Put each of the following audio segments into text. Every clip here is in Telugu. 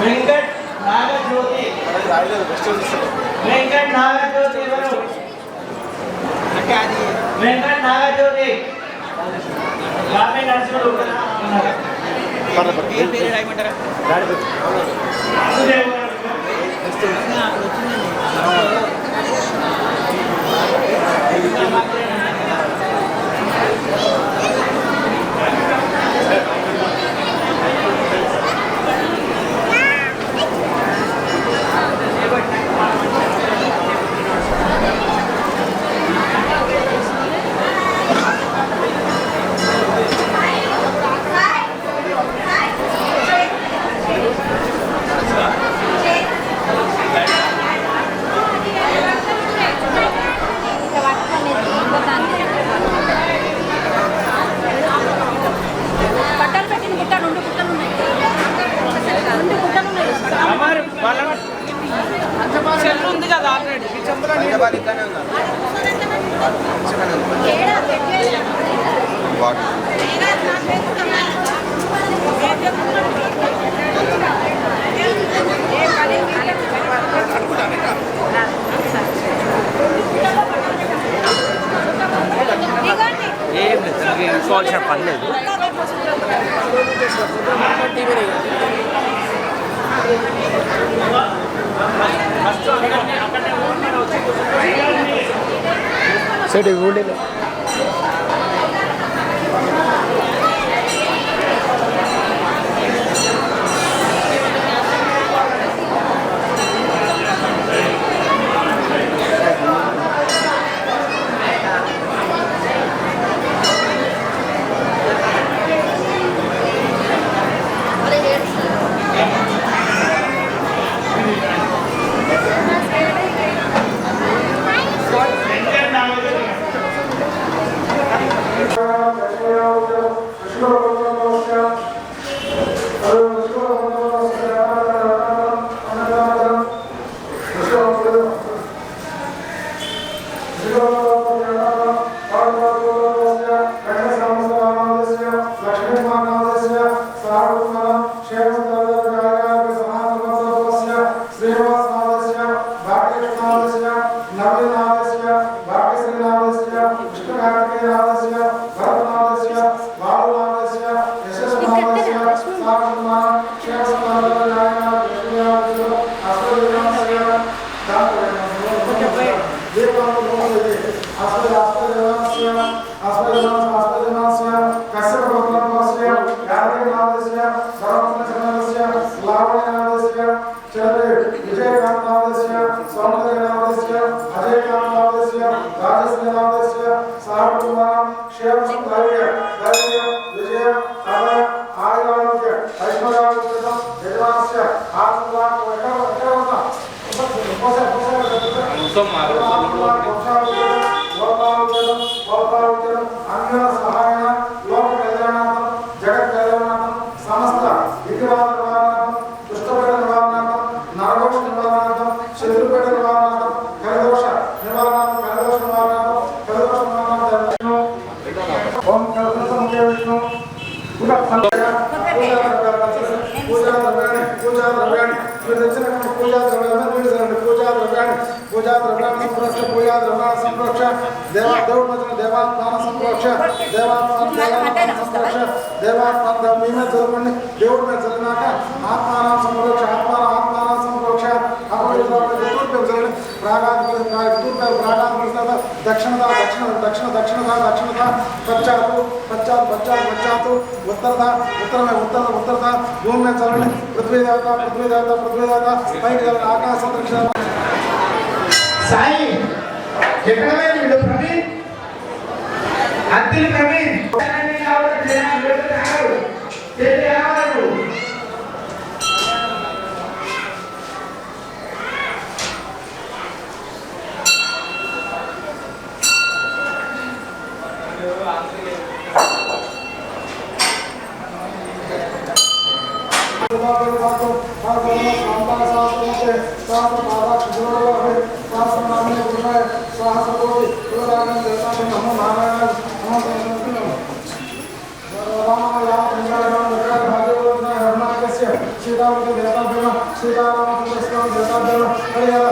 వెంకట్ నాగజ్యోతి. వెంకట్ నాగజ్యోతి ఎవరు? వెంకట్ నాగజ్యోతి. రామే నరసింహుడు ఉన్నారు. ఏ పని ఇదిగోండి. ఏం లేదు పని లేదు సరే ఊళ్ళో రాజశ్రీ రాజశ్రీ సార్ కుమార్ క్షేమ ధైర్య ధైర్య విజయ అభయ tomaram. మధ్యన దేవాత్మాన సంప్రోక్ష దేవాత్మాన దేవాత్మాన సంప్రోక్ష దేవాత్మాన మీ మీద చదవండి దేవుడి మీద చదివినాక ఆత్మానం సంప్రోక్ష ఆత్మాన ఆత్మానం సంప్రోక్ష అపవిత్రుడు ప్రాగాది ప్రాగాది దక్షిణద దక్షిణ దక్షిణ దక్షిణద దక్షిణద పశ్చాత్తు పశ్చాత్ పశ్చాత్ పశ్చాత్తు ఉత్తరద ఉత్తరమే ఉత్తర ఉత్తరద భూమి మీద చల్లండి పృథ్వీ దేవత పృథ్వీ దేవత పృథ్వీ దేవత పైకి ఆకాశ దక్షిణ సాయి ఎక్కడ వీడు ప్రవీణ్ అత్తిలి ప్రవీణ్ శ్రీరామ సీతారామచంద్రస్వామి జనాభ్యమ కడియాల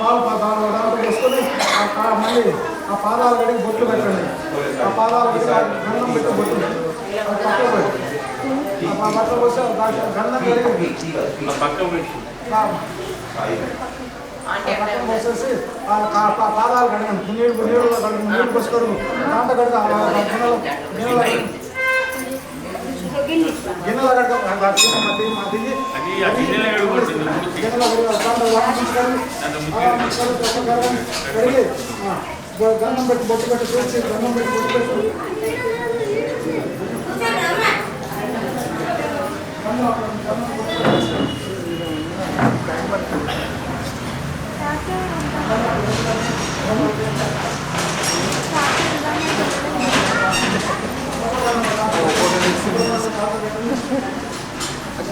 పాలు దాంట్లో దాంట్లో వేసుకొని ఆ కా- మళ్ళీ ఆ పాదాలు కడిగి బొట్టు పెట్టండి ఆ పాదాలు గంధం పెట్టి బొట్టు ఆ బట్టలు పోసి గంధం కడిగి పక్కన పోసేసి పాదాలు కడగండి నీళ్ళు నీళ్ళు నీళ్ళు పోసుకోరు దాంట్లో కడిగి ఆ గిన్నెలో గిన్నెలో కడగండి. గిన్నెలో కడగండి ఆ గిన్నె మధ్య మధ్య గిన్నెలో కడిగి దాంట్లో వాటర్ తీసుకొని ఆ ముక్కలు పక్కన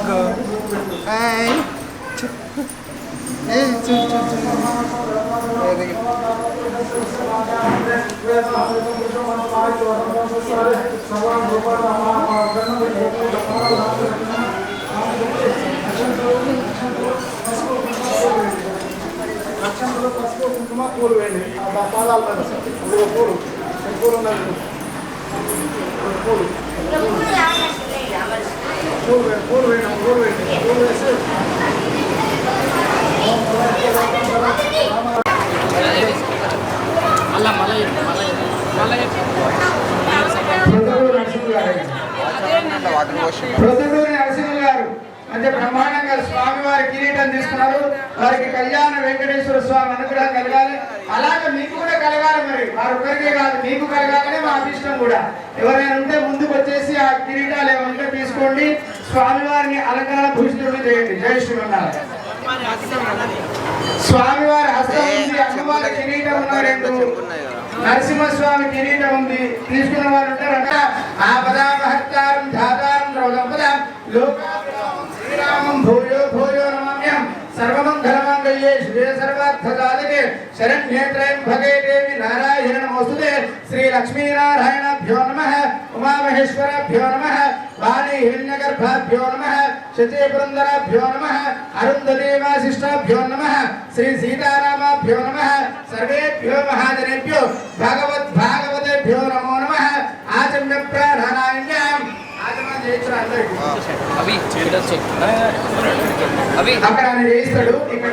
కడగండి. కడిగి ఆ, గ- గంధం పెట్టి బొట్టు పెట్టి చూసి గంధం పెట్టి బొట్టు పెట్టి లక్షణంలో పసుపు కుంకుమ పూలు వేయండి ఆ పాదాల మీద ఇదిగో పూలు ఈ పూలు ఉన్నాయి ఈ పూలు పూలు వేయండి పూలు వేయండి పూలు వేయండి పూలు వేసి మళ్ళా మళ్ళీ మళ్ళీ ప్రొద్దుటూరు నరసింహ గారు. అంటే బ్రహ్మాండంగా స్వామివారి కిరీటం తీసుకున్నారు. వారికి కళ్యాణ వెంకటేశ్వర స్వామి అనుగ్రహం కలగాలి. అలాగే మీకు కూడా కలగాలి మరి. వారు ఒక్కరికే కాదు మీకు కలగాలనే మా అభిష్టం కూడా. ఎవరైనా ఉంటే ముందుకు వచ్చేసి ఆ కిరీటాలు ఏమంటే తీసుకోండి. స్వామివారిని అలంకార భూషితులు చేయండి జై శ్రీమన్నారాయణ స్వామివారి హస్తం ఉంది అమ్మవారి కిరీటం ఉన్న రెండు నరసింహస్వామి కిరీటం ఉంది తీసుకున్న వారు ఉంటారంట ఆపదామహత్తారం ధాతారం ద్రౌదంపదాం లోకాభిరామం శ్రీరామం భూయో భూయో నమామ్యం సర్వమంగళమంగళ్యే శివే సర్వార్థదాదకే శరణ్యేత్రయం భగే దేవి నారాయణ శ్రీ లక్ష్మీనారాయణభ్యో నమః ఉమామహేశ్వరభ్యో నమః. నమః సర్వేభ్యో మహాజనేభ్యో భగవద్ భాగవతేభ్యో నమో నమః ఆచమ్య ప్రాణాయామ్యాం ఆచమనం చేయించరా అందరికీ అవి చేయడచ్చు అవి. అక్కడ ఆయన చేయిస్తాడు. ఇక్కడ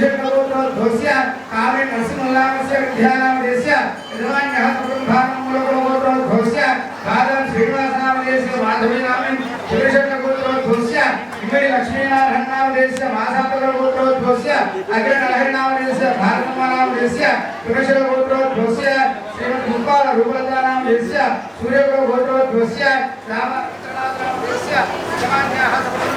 శ్రీశంకర గోత్రోద్భవస్య కావ్య నరసింహనామస్య విద్యానామదేశ్య ఎడవాడి కుటుంబానం మూలకుల గోత్రోద్భవస్య పాదం శ్రీనివాసనామదేశ్య మాధవి నామం శ్రీశంకర గోత్రోద్భవస్య ఇమ్మడి లక్ష్మీనారాయణనామదేశ్య మాసాపర గోత్రోద్భవస్య అగ్ర నరహరినామదేశ్య భారతమానామదేశ్య పురుషర గోత్రోద్భవస్య శ్రీమద్ ముప్పాల రూపలతానామదేశ్య సూర్యకుల గోత్రోద్భవస్య రామ నామదేశ్య సమాన్యాః సప్తం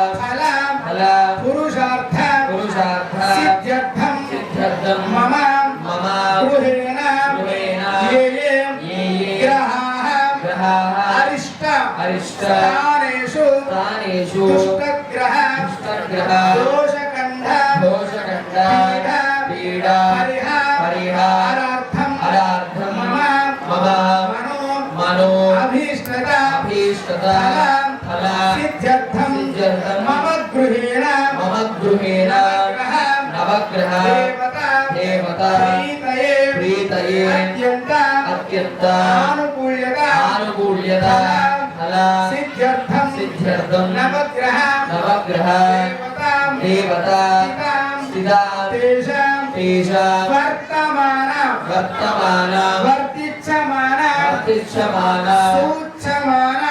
సిద్ధ్యర్థం. మమ గృహేణ. మమ గృహేణ. నవగ్రహ. దేవత. ప్రీతయే. అత్యంత. అత్యంత. ఆనుకూల్యత. ఆనుకూల్యత. సిద్ధ్యర్థం. సిద్ధ్యర్థం. నవగ్రహ. నవగ్రహ. దేవతాం. స్థితాం స్థితాం తేషాం. తేషాం. వర్తమాన. వర్తమాన. వర్తిచ్చమాన. వర్తిష్యమాన సూచ్యమాన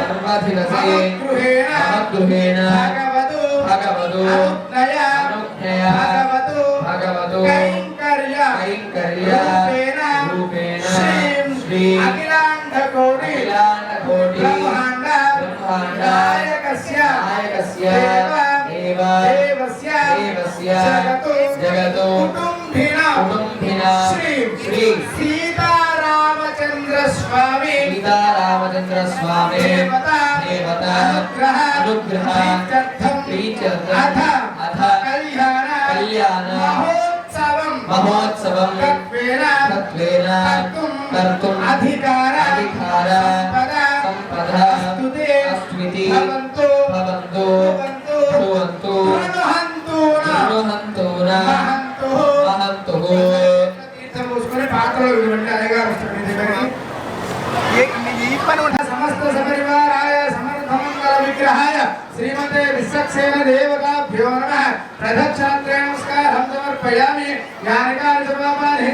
మమ గృహేణ భగవదు భగవదు భగవదు కైంకర్య రూపేణ శ్రీం శ్రీ అఖిలాండ కోటి అఖిలాండకోటి బ్రహ్మాండ బ్రహ్మాండ నాయకస్య సీతారామచంద్ర స్వామి దేవత దేవత అనుగ్రహ అనుగ్రహ ప్రీత్యర్థం ప్రీత్యర్థం అథ అథ కళ్యాణ కళ్యాణ మహోత్సవం విశ్వక్సేన దేవతాభ్యో నమ ప్రదక్షిణాత్రే నమస్కారం సమర్పయామి సమాపాని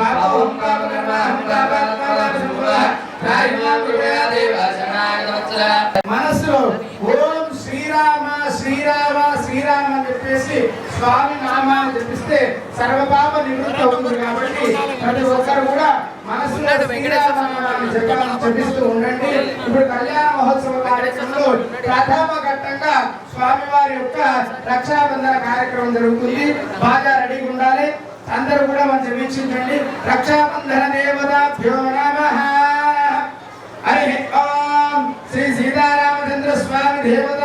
పాపం పాపకర్మాహం రాయిమాం కృపయా దేవ శరణాగత వత్సల మనస్సులో ఓం శ్రీరామ శ్రీరామ శ్రీరామ అని చెప్పేసి స్వామి నామాన్ని జపిస్తే సర్వపాప నివృత్తి అవుతుంది కాబట్టి ప్రతి ఒక్కరు కూడా నామాన్ని జపాన్ని జపిస్తూ ఉండండి. ఇప్పుడు కళ్యాణ మహోత్సవ కార్యక్రమంలో ప్రథమ ఘట్టంగా స్వామివారి యొక్క రక్షాబంధన కార్యక్రమం జరుగుతుంది. బాగా రెడీగా ఉండాలి. అందరూ కూడా మంచి వీక్షించండి. రక్షాబంధన నమః. హరి ఓం. శ్రీ సీతారామచంద్ర స్వామి దేవత